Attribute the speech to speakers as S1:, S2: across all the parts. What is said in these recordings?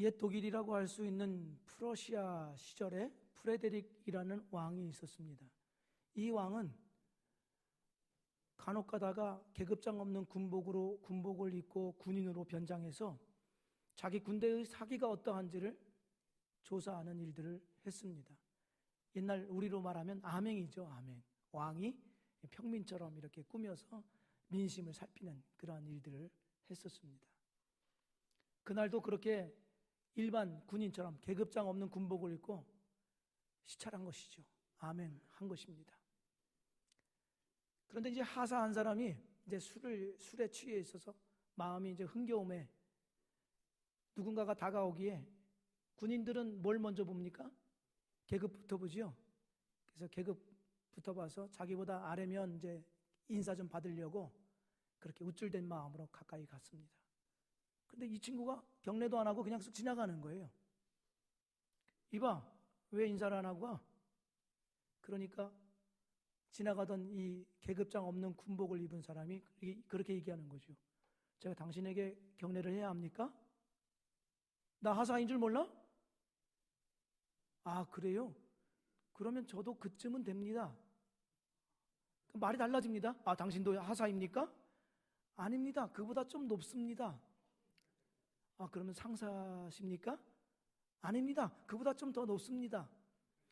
S1: 옛 독일이라고 할 수 있는 프러시아 시절에 프레데릭이라는 왕이 있었습니다. 이 왕은 간혹 가다가 계급장 없는 군복으로 군복을 입고 군인으로 변장해서 자기 군대의 사기가 어떠한지를 조사하는 일들을 했습니다. 옛날 우리로 말하면 아맹이죠, 아맹. 왕이 평민처럼 이렇게 꾸며서 민심을 살피는 그러한 일들을 했었습니다. 그날도 그렇게 일반 군인처럼 계급장 없는 군복을 입고 시찰한 것이죠. 아멘 한 것입니다. 그런데 이제 하사 한 사람이 이제 술을 술에 취해 있어서 마음이 이제 흥겨움에 누군가가 다가오기에 군인들은 뭘 먼저 봅니까? 계급부터 보지요. 그래서 계급부터 봐서 자기보다 아래면 이제 인사 좀 받으려고 그렇게 우쭐댄 마음으로 가까이 갔습니다. 근데 이 친구가 경례도 안 하고 그냥 쓱 지나가는 거예요. 이봐, 왜 인사를 안 하고 가? 그러니까 지나가던 이 계급장 없는 군복을 입은 사람이 그렇게 얘기하는 거죠. 제가 당신에게 경례를 해야 합니까? 나 하사인 줄 몰라? 아, 그래요? 그러면 저도 그쯤은 됩니다. 말이 달라집니다. 아, 당신도 하사입니까? 아닙니다. 그보다 좀 높습니다. 아, 그러면 상사십니까? 아닙니다. 그보다 좀 더 높습니다.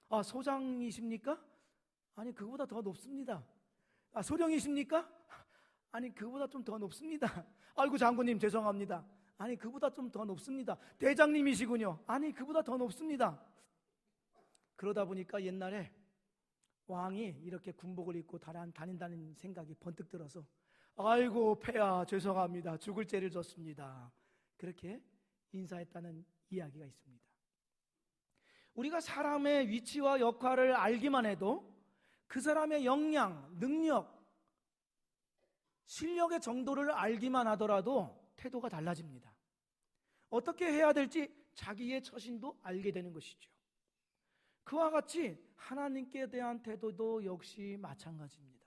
S1: 아, 소장이십니까? 아니, 그보다 더 높습니다. 아, 소령이십니까? 아니, 그보다 좀 더 높습니다. 아이고, 장군님, 죄송합니다. 아니, 그보다 좀 더 높습니다. 대장님이시군요. 아니, 그보다 더 높습니다. 그러다 보니까 옛날에 왕이 이렇게 군복을 입고 다닌다는 생각이 번뜩 들어서 아이고, 폐하, 죄송합니다. 죽을 죄를 졌습니다. 그렇게 인사했다는 이야기가 있습니다. 우리가 사람의 위치와 역할을 알기만 해도 그 사람의 역량, 능력, 실력의 정도를 알기만 하더라도 태도가 달라집니다. 어떻게 해야 될지 자기의 처신도 알게 되는 것이죠. 그와 같이 하나님께 대한 태도도 역시 마찬가지입니다.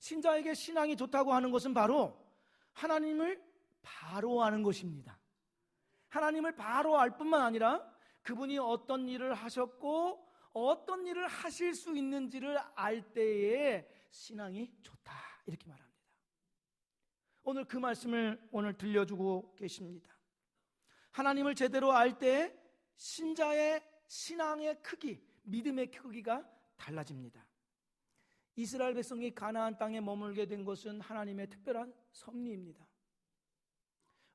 S1: 신자에게 신앙이 좋다고 하는 것은 바로 하나님을 바로 아는 것입니다. 하나님을 바로 알 뿐만 아니라 그분이 어떤 일을 하셨고 어떤 일을 하실 수 있는지를 알 때에 신앙이 좋다. 이렇게 말합니다. 오늘 그 말씀을 오늘 들려주고 계십니다. 하나님을 제대로 알 때 신자의 신앙의 크기, 믿음의 크기가 달라집니다. 이스라엘 백성이 가나안 땅에 머물게 된 것은 하나님의 특별한 섭리입니다.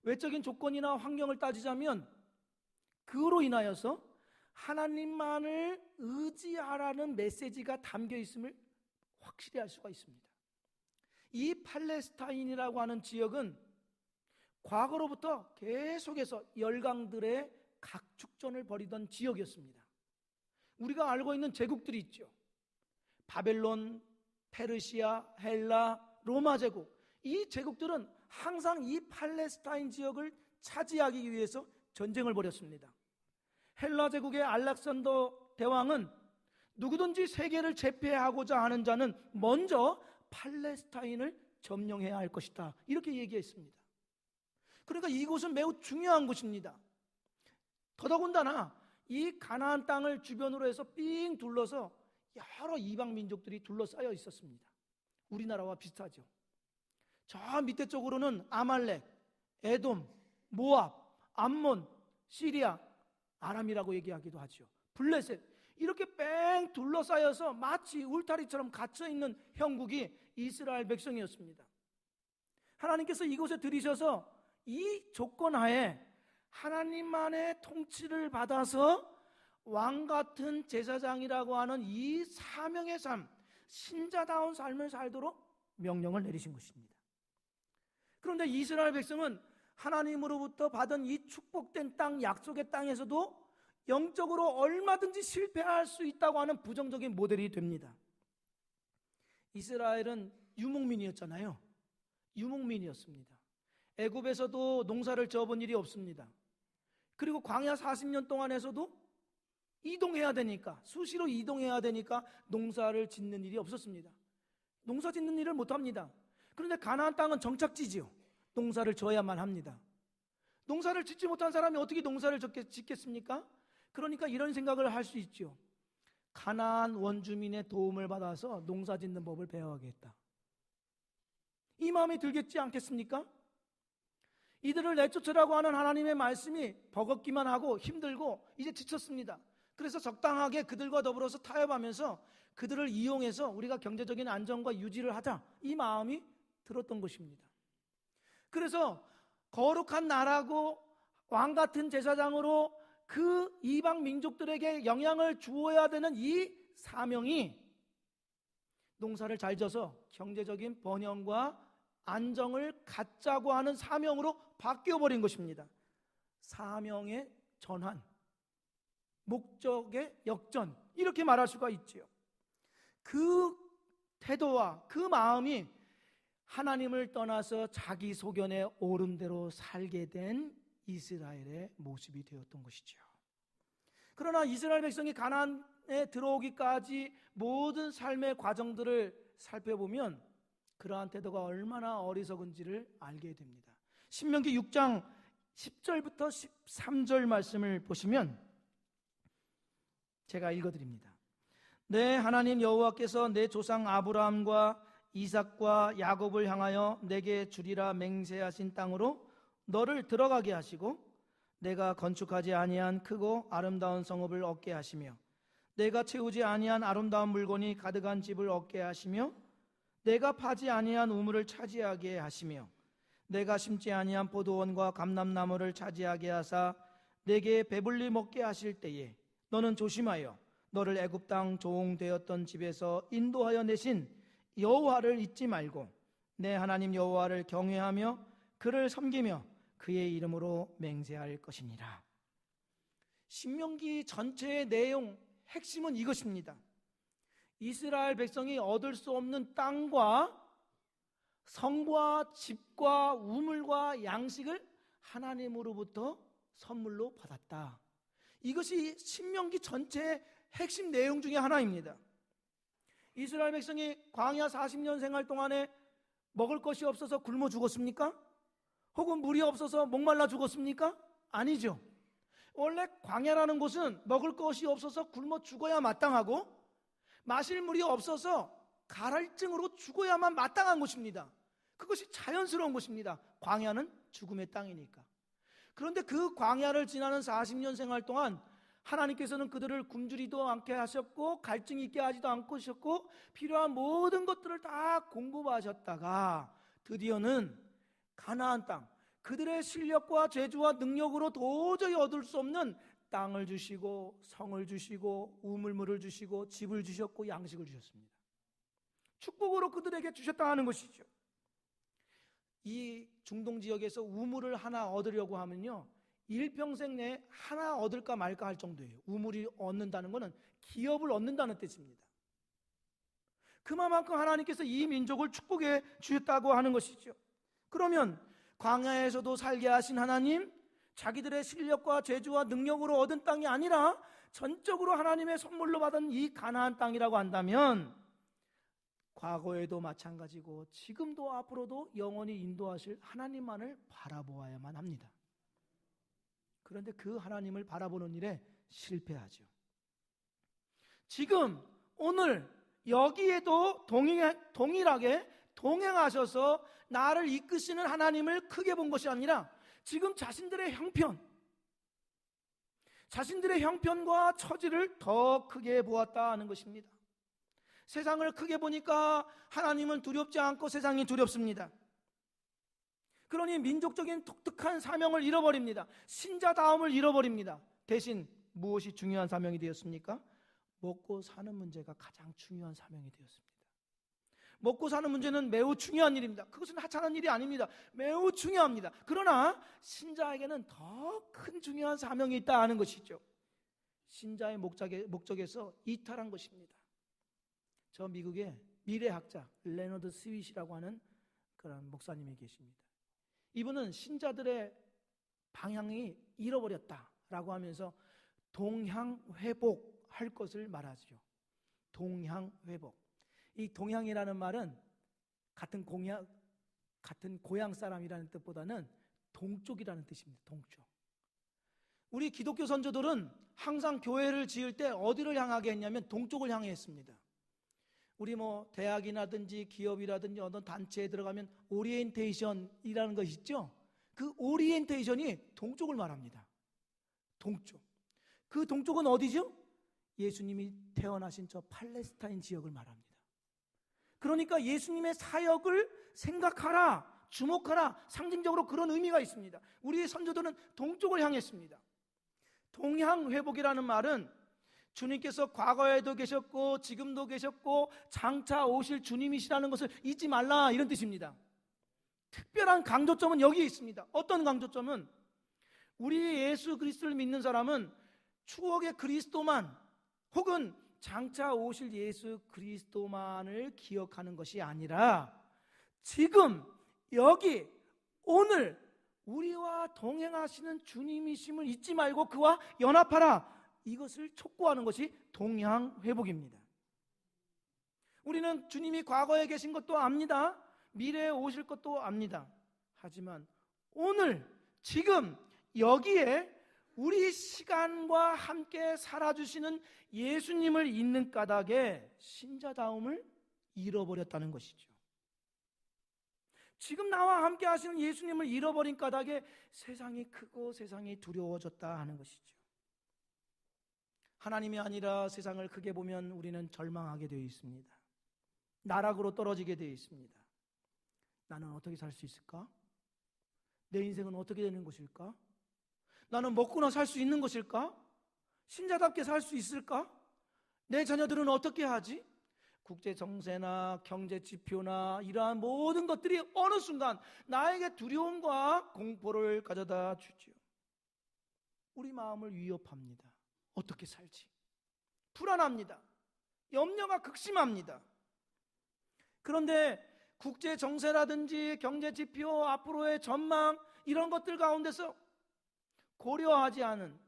S1: 외적인 조건이나 환경을 따지자면 그로 인하여서 하나님만을 의지하라는 메시지가 담겨 있음을 확실히 알 수가 있습니다. 이 팔레스타인이라고 하는 지역은 과거로부터 계속해서 열강들의 각축전을 벌이던 지역이었습니다. 우리가 알고 있는 제국들이 있죠. 바벨론, 페르시아, 헬라, 로마 제국. 이 제국들은 항상 이 팔레스타인 지역을 차지하기 위해서 전쟁을 벌였습니다. 헬라 제국의 알렉산더 대왕은 누구든지 세계를 제패하고자 하는 자는 먼저 팔레스타인을 점령해야 할 것이다. 이렇게 얘기했습니다. 그러니까 이곳은 매우 중요한 곳입니다. 더더군다나 이 가나안 땅을 주변으로 해서 삥 둘러서 여러 이방 민족들이 둘러싸여 있었습니다. 우리나라와 비슷하죠. 저 밑에 쪽으로는 아말렉, 에돔, 모압, 암몬, 시리아, 아람이라고 얘기하기도 하죠. 블레셋 이렇게 뺑 둘러싸여서 마치 울타리처럼 갇혀 있는 형국이 이스라엘 백성이었습니다. 하나님께서 이곳에 들이셔서 이 조건 하에 하나님만의 통치를 받아서 왕 같은 제사장이라고 하는 이 사명의 삶, 신자다운 삶을 살도록 명령을 내리신 것입니다. 그런데 이스라엘 백성은 하나님으로부터 받은 이 축복된 땅, 약속의 땅에서도 영적으로 얼마든지 실패할 수 있다고 하는 부정적인 모델이 됩니다. 이스라엘은 유목민이었잖아요. 유목민이었습니다. 애굽에서도 농사를 지어본 일이 없습니다. 그리고 광야 40년 동안에서도 이동해야 되니까 수시로 이동해야 되니까 농사를 짓는 일이 없었습니다. 농사 짓는 일을 못 합니다. 그런데 가나안 땅은 정착지지요. 농사를 져야만 합니다. 농사를 짓지 못한 사람이 어떻게 농사를 짓겠습니까? 그러니까 이런 생각을 할 수 있죠. 가나안 원주민의 도움을 받아서 농사 짓는 법을 배워야겠다. 이 마음이 들겠지 않겠습니까? 이들을 내쫓으라고 하는 하나님의 말씀이 버겁기만 하고 힘들고 이제 지쳤습니다. 그래서 적당하게 그들과 더불어서 타협하면서 그들을 이용해서 우리가 경제적인 안정과 유지를 하자 이 마음이 들었던 것입니다. 그래서 거룩한 나라고 왕 같은 제사장으로 그 이방 민족들에게 영향을 주어야 되는 이 사명이 농사를 잘 져서 경제적인 번영과 안정을 갖자고 하는 사명으로 바뀌어 버린 것입니다. 사명의 전환, 목적의 역전 이렇게 말할 수가 있지요. 그 태도와 그 마음이 하나님을 떠나서 자기 소견에 오른 대로 살게 된 이스라엘의 모습이 되었던 것이죠. 그러나 이스라엘 백성이 가나안에 들어오기까지 모든 삶의 과정들을 살펴보면 그러한 태도가 얼마나 어리석은지를 알게 됩니다. 신명기 6장 10절부터 13절 말씀을 보시면 제가 읽어 드립니다. 내 하나님 여호와께서 내 조상 아브라함과 이삭과 야곱을 향하여 내게 주리라 맹세하신 땅으로 너를 들어가게 하시고 내가 건축하지 아니한 크고 아름다운 성읍을 얻게 하시며 내가 채우지 아니한 아름다운 물건이 가득한 집을 얻게 하시며 내가 파지 아니한 우물을 차지하게 하시며 내가 심지 아니한 포도원과 감람나무를 차지하게 하사 내게 배불리 먹게 하실 때에 너는 조심하여 너를 애굽 땅 종되었던 집에서 인도하여 내신 여호와를 잊지 말고 내 하나님 여호와를 경외하며 그를 섬기며 그의 이름으로 맹세할 것이니라. 신명기 전체의 내용 핵심은 이것입니다. 이스라엘 백성이 얻을 수 없는 땅과 성과 집과 우물과 양식을 하나님으로부터 선물로 받았다. 이것이 신명기 전체의 핵심 내용 중의 하나입니다. 이스라엘 백성이 광야 40년 생활 동안에 먹을 것이 없어서 굶어 죽었습니까? 혹은 물이 없어서 목말라 죽었습니까? 아니죠. 원래 광야라는 곳은 먹을 것이 없어서 굶어 죽어야 마땅하고 마실 물이 없어서 가랄증으로 죽어야만 마땅한 곳입니다. 그것이 자연스러운 것입니다. 광야는 죽음의 땅이니까. 그런데 그 광야를 지나는 40년 생활 동안 하나님께서는 그들을 굶주리도 않게 하셨고 갈증 있게 하지도 않고 하셨고 필요한 모든 것들을 다 공급하셨다가 드디어는 가나안 땅 그들의 실력과 재주와 능력으로 도저히 얻을 수 없는 땅을 주시고 성을 주시고 우물물을 주시고 집을 주셨고 양식을 주셨습니다. 축복으로 그들에게 주셨다 하는 것이죠. 이 중동 지역에서 우물을 하나 얻으려고 하면요. 일평생 내에 하나 얻을까 말까 할 정도예요. 우물이 얻는다는 것은 기업을 얻는다는 뜻입니다. 그만큼 하나님께서 이 민족을 축복해 주셨다고 하는 것이죠. 그러면 광야에서도 살게 하신 하나님, 자기들의 실력과 재주와 능력으로 얻은 땅이 아니라 전적으로 하나님의 선물로 받은 이 가나안 땅이라고 한다면 과거에도 마찬가지고 지금도 앞으로도 영원히 인도하실 하나님만을 바라보아야만 합니다. 그런데 그 하나님을 바라보는 일에 실패하죠. 지금 오늘 여기에도 동행, 동일 하게 동행하셔서 나를 이끄시는 하나님을 크게 본 것이 아니라 지금 자신들의 형편, 자신들의 형편과 처지를 더 크게 보았다 하는 것입니다. 세상을 크게 보니까 하나님은 두렵지 않고 세상이 두렵습니다. 그러니 민족적인 독특한 사명을 잃어버립니다. 신자다움을 잃어버립니다. 대신 무엇이 중요한 사명이 되었습니까? 먹고 사는 문제가 가장 중요한 사명이 되었습니다. 먹고 사는 문제는 매우 중요한 일입니다. 그것은 하찮은 일이 아닙니다. 매우 중요합니다. 그러나 신자에게는 더 큰 중요한 사명이 있다 하는 것이죠. 신자의 목적에, 목적에서 이탈한 것입니다. 저 미국의 미래학자 레너드 스윗이라고 하는 그런 목사님이 계십니다. 이분은 신자들의 방향이 잃어버렸다라고 하면서 동향 회복할 것을 말하죠. 동향 회복. 이 동향이라는 말은 같은 공양 같은 고향 사람이라는 뜻보다는 동쪽이라는 뜻입니다. 동쪽. 우리 기독교 선조들은 항상 교회를 지을 때 어디를 향하게 했냐면 동쪽을 향해 했습니다. 우리 뭐 대학이라든지 기업이라든지 어떤 단체에 들어가면 오리엔테이션이라는 것이 있죠. 그 오리엔테이션이 동쪽을 말합니다. 동쪽. 그 동쪽은 어디죠? 예수님이 태어나신 저 팔레스타인 지역을 말합니다. 그러니까 예수님의 사역을 생각하라, 주목하라, 상징적으로 그런 의미가 있습니다. 우리 선조들은 동쪽을 향했습니다. 동향 회복이라는 말은 주님께서 과거에도 계셨고 지금도 계셨고 장차 오실 주님이시라는 것을 잊지 말라 이런 뜻입니다. 특별한 강조점은 여기에 있습니다. 어떤 강조점은 우리 예수 그리스도를 믿는 사람은 추억의 그리스도만 혹은 장차 오실 예수 그리스도만을 기억하는 것이 아니라 지금 여기 오늘 우리와 동행하시는 주님이심을 잊지 말고 그와 연합하라. 이것을 촉구하는 것이 동향 회복입니다. 우리는 주님이 과거에 계신 것도 압니다. 미래에 오실 것도 압니다. 하지만 오늘 지금 여기에 우리 시간과 함께 살아주시는 예수님을 있는 까닭에 신자다움을 잃어버렸다는 것이죠. 지금 나와 함께 하시는 예수님을 잃어버린 까닭에 세상이 크고 세상이 두려워졌다 하는 것이죠. 하나님이 아니라 세상을 크게 보면 우리는 절망하게 되어 있습니다. 나락으로 떨어지게 되어 있습니다. 나는 어떻게 살 수 있을까? 내 인생은 어떻게 되는 것일까? 나는 먹고나 살 수 있는 것일까? 신자답게 살 수 있을까? 내 자녀들은 어떻게 하지? 국제 정세나 경제 지표나 이러한 모든 것들이 어느 순간 나에게 두려움과 공포를 가져다 주죠. 우리 마음을 위협합니다. 어떻게 살지? 불안합니다. 염려가 극심합니다. 그런데 국제 정세라든지 경제 지표, 앞으로의 전망 이런 것들 가운데서 고려하지 않은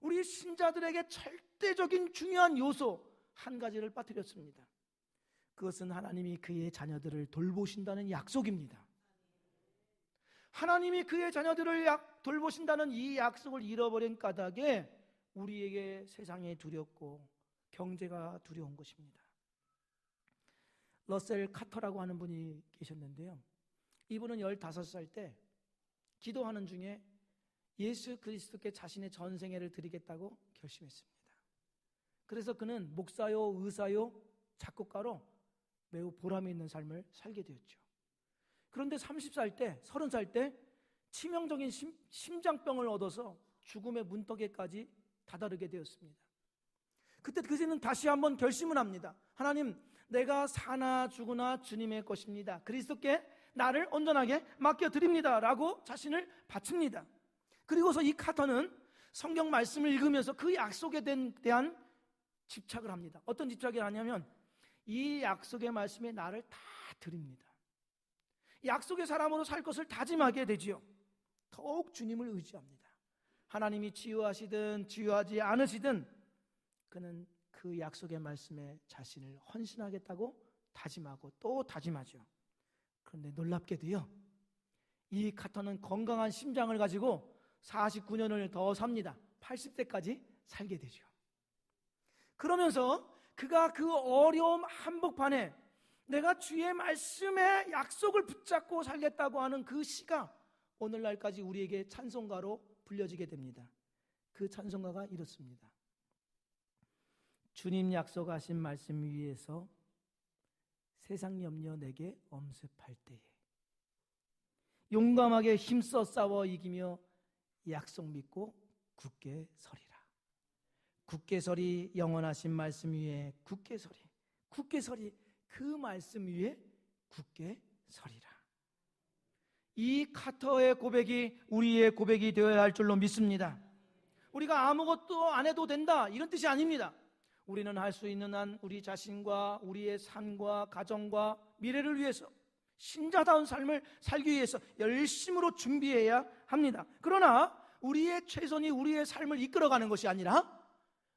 S1: 우리 신자들에게 절대적인 중요한 요소 한 가지를 빠뜨렸습니다. 그것은 하나님이 그의 자녀들을 돌보신다는 약속입니다. 하나님이 그의 자녀들을 약, 돌보신다는 이 약속을 잃어버린 까닭에 우리에게 세상에 두렵고 경제가 두려운 것입니다. 러셀 카터라고 하는 분이 계셨는데요. 이분은 15살 때 기도하는 중에 예수 그리스도께 자신의 전생애를 드리겠다고 결심했습니다. 그래서 그는 목사요, 의사요, 작곡가로 매우 보람이 있는 삶을 살게 되었죠. 그런데 30살 때, 30살 때 치명적인 심, 심장병을 얻어서 죽음의 문턱에까지 다다르게 되었습니다. 그때 그새는 다시 한번 결심을 합니다. 하나님, 내가 사나 죽으나 주님의 것입니다. 그리스도께 나를 온전하게 맡겨드립니다. 라고 자신을 바칩니다. 그리고서 이 카터는 성경 말씀을 읽으면서 그 약속에 대한 집착을 합니다. 어떤 집착이 하냐면 이 약속의 말씀에 나를 다 드립니다. 약속의 사람으로 살 것을 다짐하게 되지요. 더욱 주님을 의지합니다. 하나님이 치유하시든 치유하지 않으시든 그는 그 약속의 말씀에 자신을 헌신하겠다고 다짐하고 또 다짐하죠. 그런데 놀랍게도요. 이 카터는 건강한 심장을 가지고 49년을 더 삽니다. 80세까지 살게 되죠. 그러면서 그가 그 어려움 한복판에 내가 주의 말씀에 약속을 붙잡고 살겠다고 하는 그 시가 오늘날까지 우리에게 찬송가로 불려지게 됩니다. 그 찬송가가 이렇습니다. 주님 약속하신 말씀 위에서 세상 염려 내게 엄습할 때에 용감하게 힘써 싸워 이기며 약속 믿고 굳게 서리라. 굳게 서리 영원하신 말씀 위에 굳게 서리. 굳게 서리 그 말씀 위에 굳게 서리라. 이 카터의 고백이 우리의 고백이 되어야 할 줄로 믿습니다. 우리가 아무것도 안 해도 된다 이런 뜻이 아닙니다. 우리는 할 수 있는 한 우리 자신과 우리의 삶과 가정과 미래를 위해서 신자다운 삶을 살기 위해서 열심으로 준비해야 합니다. 그러나 우리의 최선이 우리의 삶을 이끌어가는 것이 아니라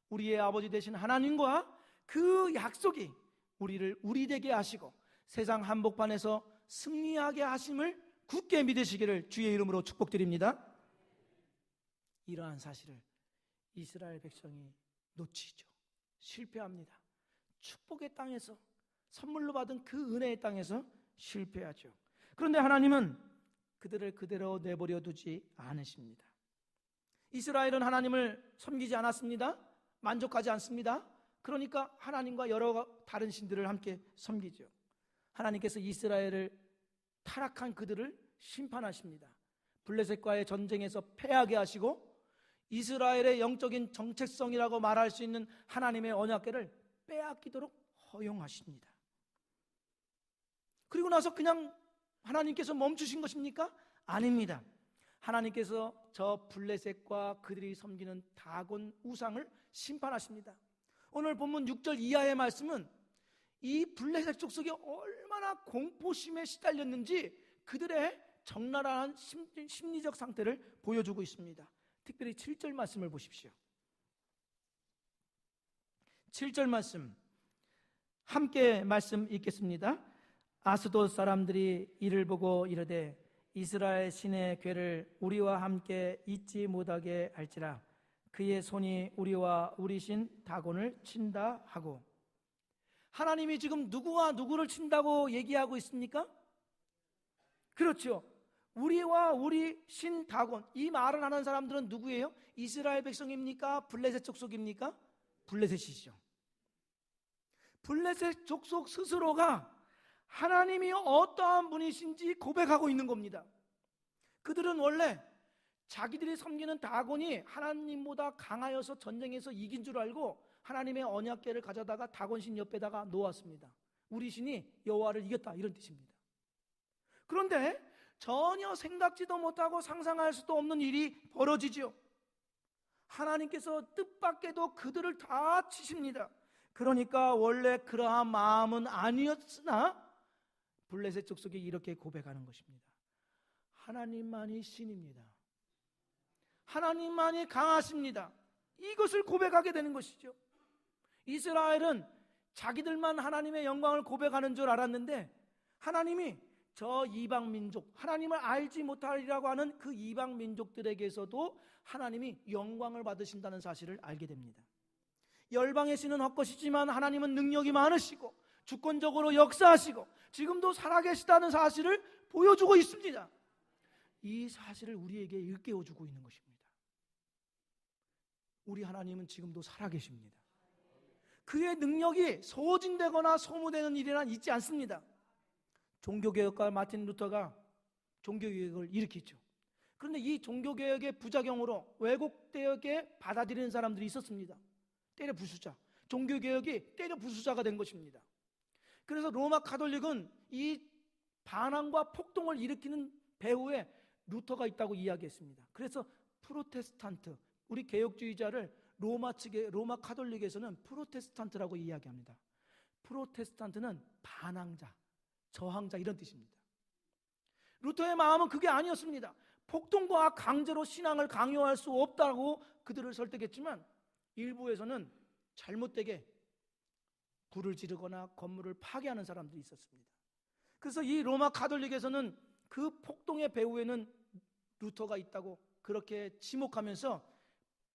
S1: 우리의 아버지 되신 하나님과 그 약속이 우리를 우리 되게 하시고 세상 한복판에서 승리하게 하심을 굳게 믿으시기를 주의 이름으로 축복드립니다. 이러한 사실을 이스라엘 백성이 놓치죠. 실패합니다. 축복의 땅에서 선물로 받은 그 은혜의 땅에서 실패하죠. 그런데 하나님은 그들을 그대로 내버려 두지 않으십니다. 이스라엘은 하나님을 섬기지 않았습니다. 만족하지 않습니다. 그러니까 하나님과 여러 다른 신들을 함께 섬기죠. 하나님께서 이스라엘을 타락한 그들을 심판하십니다. 블레셋과의 전쟁에서 패하게 하시고 이스라엘의 영적인 정체성이라고 말할 수 있는 하나님의 언약계를 빼앗기도록 허용하십니다. 그리고 나서 그냥 하나님께서 멈추신 것입니까? 아닙니다. 하나님께서 저 블레셋과 그들이 섬기는 다곤 우상을 심판하십니다. 오늘 본문 6절 이하의 말씀은 이 블레셋 족속이 얼 마나 공포심에 시달렸는지 그들의 적나라한 심리적 상태를 보여주고 있습니다. 특별히 7절 말씀을 보십시오. 7절 말씀 함께 말씀 읽겠습니다. 아스도 사람들이 이를 보고 이르되 이스라엘 신의 괴를 우리와 함께 잊지 못하게 할지라 그의 손이 우리와 우리 신 다곤을 친다 하고 하나님이 지금 누구와 누구를 친다고 얘기하고 있습니까? 그렇죠. 우리와 우리 신 다곤 이 말을 하는 사람들은 누구예요? 이스라엘 백성입니까? 블레셋 족속입니까? 블레셋이죠. 블레셋 족속 스스로가 하나님이 어떠한 분이신지 고백하고 있는 겁니다. 그들은 원래 자기들이 섬기는 다곤이 하나님보다 강하여서 전쟁에서 이긴 줄 알고 하나님의 언약궤를 가져다가 다곤신 옆에다가 놓았습니다. 우리 신이 여호와를 이겼다 이런 뜻입니다. 그런데 전혀 생각지도 못하고 상상할 수도 없는 일이 벌어지지요. 하나님께서 뜻밖에도 그들을 다 치십니다. 그러니까 원래 그러한 마음은 아니었으나 블레셋 족속이 이렇게 고백하는 것입니다. 하나님만이 신입니다. 하나님만이 강하십니다. 이것을 고백하게 되는 것이죠. 이스라엘은 자기들만 하나님의 영광을 고백하는 줄 알았는데 하나님이 저 이방 민족, 하나님을 알지 못하리라고 하는 그 이방 민족들에게서도 하나님이 영광을 받으신다는 사실을 알게 됩니다. 열방의 신은 헛것이지만 하나님은 능력이 많으시고 주권적으로 역사하시고 지금도 살아계시다는 사실을 보여주고 있습니다. 이 사실을 우리에게 일깨워 주고 있는 것입니다. 우리 하나님은 지금도 살아계십니다. 그의 능력이 소진되거나 소모되는 일이란 있지 않습니다. 종교개혁가 마틴 루터가 종교개혁을 일으켰죠. 그런데 이 종교개혁의 부작용으로 왜곡되게 받아들이는 사람들이 있었습니다. 때려 부수자. 종교개혁이 때려 부수자가 된 것입니다. 그래서 로마 카톨릭은 이 반항과 폭동을 일으키는 배후에 루터가 있다고 이야기했습니다. 그래서 프로테스탄트, 우리 개혁주의자를 로마 측의 로마 카톨릭에서는 프로테스탄트라고 이야기합니다. 프로테스탄트는 반항자, 저항자 이런 뜻입니다. 루터의 마음은 그게 아니었습니다. 폭동과 강제로 신앙을 강요할 수 없다고 그들을 설득했지만 일부에서는 잘못되게 불을 지르거나 건물을 파괴하는 사람들이 있었습니다. 그래서 이 로마 카톨릭에서는 그 폭동의 배후에는 루터가 있다고 그렇게 지목하면서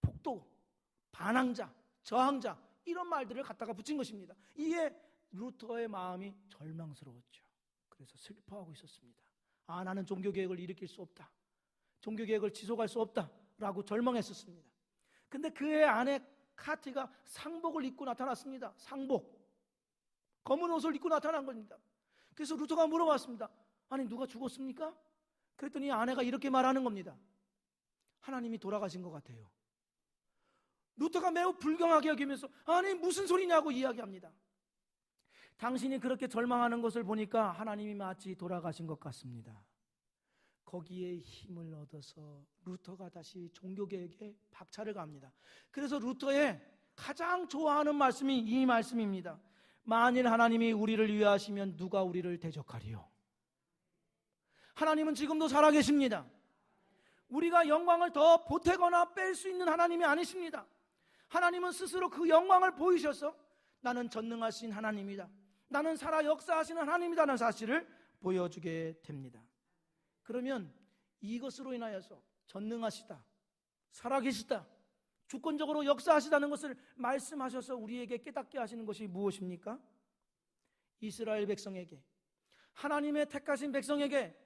S1: 폭도, 반항자, 저항자 이런 말들을 갖다가 붙인 것입니다. 이에 루터의 마음이 절망스러웠죠. 그래서 슬퍼하고 있었습니다. 아, 나는 종교개혁을 일으킬 수 없다. 종교개혁을 지속할 수 없다. 라고 절망했었습니다. 근데 그의 아내 카티가 상복을 입고 나타났습니다. 상복. 검은 옷을 입고 나타난 겁니다. 그래서 루터가 물어봤습니다. 아니, 누가 죽었습니까? 그랬더니 아내가 이렇게 말하는 겁니다. 하나님이 돌아가신 것 같아요. 루터가 매우 불경하게 여기면서 아니 무슨 소리냐고 이야기합니다. 당신이 그렇게 절망하는 것을 보니까 하나님이 마치 돌아가신 것 같습니다. 거기에 힘을 얻어서 루터가 다시 종교개혁에 박차를 갑니다. 그래서 루터의 가장 좋아하는 말씀이 이 말씀입니다. 만일 하나님이 우리를 위하시면 누가 우리를 대적하리요? 하나님은 지금도 살아계십니다. 우리가 영광을 더 보태거나 뺄 수 있는 하나님이 아니십니다. 하나님은 스스로 그 영광을 보이셔서 나는 전능하신 하나님이다. 나는 살아 역사하시는 하나님이라는 사실을 보여주게 됩니다. 그러면 이것으로 인하여서 전능하시다, 살아계시다, 주권적으로 역사하시다는 것을 말씀하셔서 우리에게 깨닫게 하시는 것이 무엇입니까? 이스라엘 백성에게 하나님의 택하신 백성에게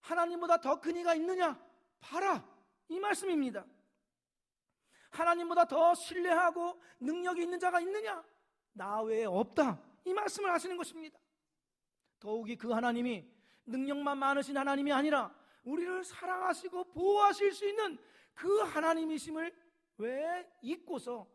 S1: 하나님보다 더 큰 이가 있느냐? 봐라. 이 말씀입니다. 하나님보다 더 신뢰하고 능력이 있는 자가 있느냐? 나 외에 없다. 이 말씀을 하시는 것입니다. 더욱이 그 하나님이 능력만 많으신 하나님이 아니라 우리를 사랑하시고 보호하실 수 있는 그 하나님이심을 왜 잊고서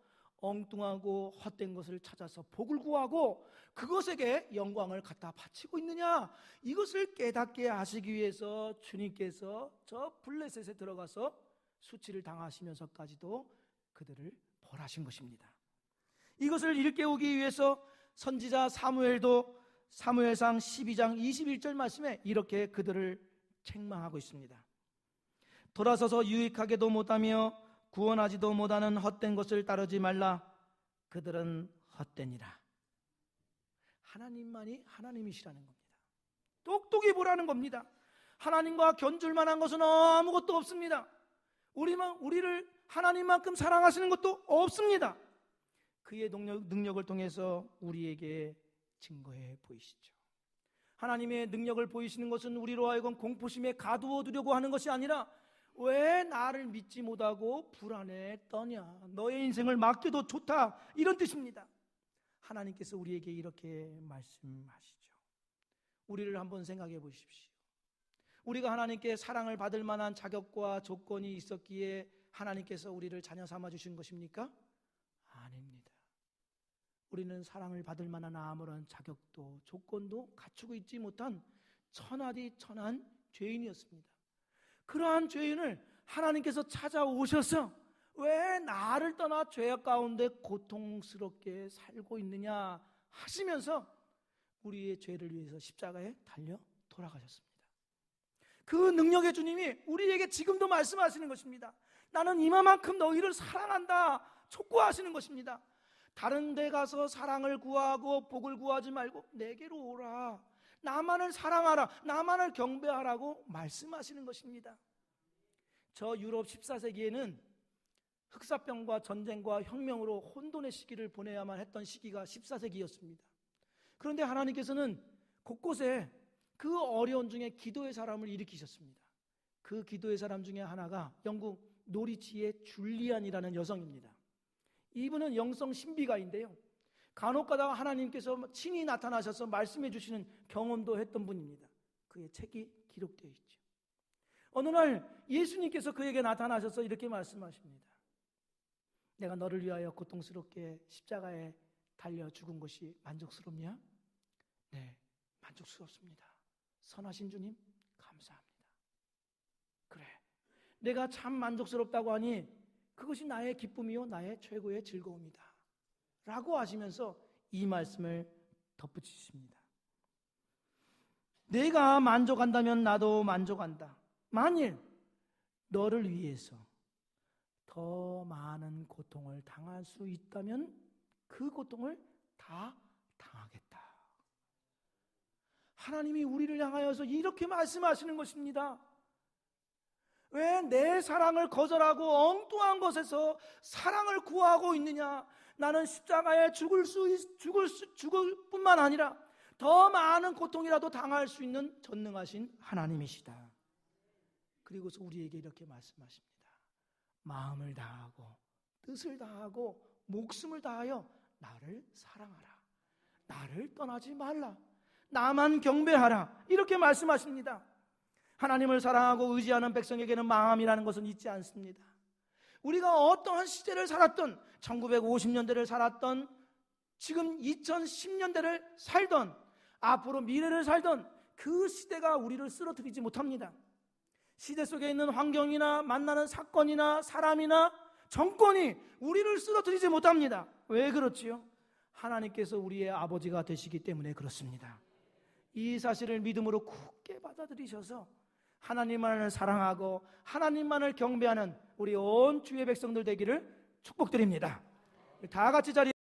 S1: 엉뚱하고 헛된 것을 찾아서 복을 구하고 그것에게 영광을 갖다 바치고 있느냐? 이것을 깨닫게 하시기 위해서 주님께서 저 블레셋에 들어가서 수치를 당하시면서까지도 그들을 벌하신 것입니다. 이것을 일깨우기 위해서 선지자 사무엘도 사무엘상 12장 21절 말씀에 이렇게 그들을 책망하고 있습니다. 돌아서서 유익하게도 못하며 구원하지도 못하는 헛된 것을 따르지 말라. 그들은 헛되니라. 하나님만이 하나님이시라는 겁니다. 똑똑히 보라는 겁니다. 하나님과 견줄 만한 것은 아무것도 없습니다. 우리만 우리를 하나님만큼 사랑하시는 것도 없습니다. 그의 능력, 능력을 통해서 우리에게 증거해 보이시죠. 하나님의 능력을 보이시는 것은 우리로 하여금 공포심에 가두어 두려고 하는 것이 아니라 왜 나를 믿지 못하고 불안해 떠냐? 너의 인생을 맡겨도 좋다. 이런 뜻입니다. 하나님께서 우리에게 이렇게 말씀하시죠. 우리를 한번 생각해 보십시오. 우리가 하나님께 사랑을 받을 만한 자격과 조건이 있었기에 하나님께서 우리를 자녀 삼아 주신 것입니까? 아닙니다. 우리는 사랑을 받을 만한 아무런 자격도 조건도 갖추고 있지 못한 천하디 천한 죄인이었습니다. 그러한 죄인을 하나님께서 찾아오셔서 왜 나를 떠나 죄악 가운데 고통스럽게 살고 있느냐 하시면서 우리의 죄를 위해서 십자가에 달려 돌아가셨습니다. 그 능력의 주님이 우리에게 지금도 말씀하시는 것입니다. 나는 이만큼 너희를 사랑한다. 촉구하시는 것입니다. 다른 데 가서 사랑을 구하고 복을 구하지 말고 내게로 오라. 나만을 사랑하라. 나만을 경배하라고 말씀하시는 것입니다. 저 유럽 14세기에는 흑사병과 전쟁과 혁명으로 혼돈의 시기를 보내야만 했던 시기가 14세기였습니다. 그런데 하나님께서는 곳곳에 그 어려운 중에 기도의 사람을 일으키셨습니다. 그 기도의 사람 중에 하나가 영국 노리치의 줄리안이라는 여성입니다. 이분은 영성 신비가인데요. 간혹 가다가 하나님께서 친히 나타나셔서 말씀해 주시는 경험도 했던 분입니다. 그의 책이 기록되어 있죠. 어느 날 예수님께서 그에게 나타나셔서 이렇게 말씀하십니다. 내가 너를 위하여 고통스럽게 십자가에 달려 죽은 것이 만족스럽냐? 네, 만족스럽습니다. 선하신 주님, 감사합니다. 그래. 내가 참 만족스럽다고 하니 그것이 나의 기쁨이요, 나의 최고의 즐거움이다. 라고 하시면서 이 말씀을 덧붙이십니다. 내가 만족한다면 나도 만족한다. 만일 너를 위해서 더 많은 고통을 당할 수 있다면 그 고통을 다 당하겠다. 하나님이 우리를 향하여서 이렇게 말씀하시는 것입니다. 왜 내 사랑을 거절하고 엉뚱한 것에서 사랑을 구하고 있느냐? 나는 십자가에 죽을 수 죽을 수, 죽을 뿐만 아니라 더 많은 고통이라도 당할 수 있는 전능하신 하나님이시다. 그리고서 우리에게 이렇게 말씀하십니다. 마음을 다하고 뜻을 다하고 목숨을 다하여 나를 사랑하라. 나를 떠나지 말라. 나만 경배하라. 이렇게 말씀하십니다. 하나님을 사랑하고 의지하는 백성에게는 마음이라는 것은 있지 않습니다. 우리가 어떠한 시대를 살았던 1950년대를 살았던 지금 2010년대를 살던 앞으로 미래를 살던 그 시대가 우리를 쓰러뜨리지 못합니다. 시대 속에 있는 환경이나 만나는 사건이나 사람이나 정권이 우리를 쓰러뜨리지 못합니다. 왜 그렇지요? 하나님께서 우리의 아버지가 되시기 때문에 그렇습니다. 이 사실을 믿음으로 굳게 받아들이셔서 하나님만을 사랑하고 하나님만을 경배하는 우리 온 주의 백성들 되기를 축복드립니다. 다 같이 자리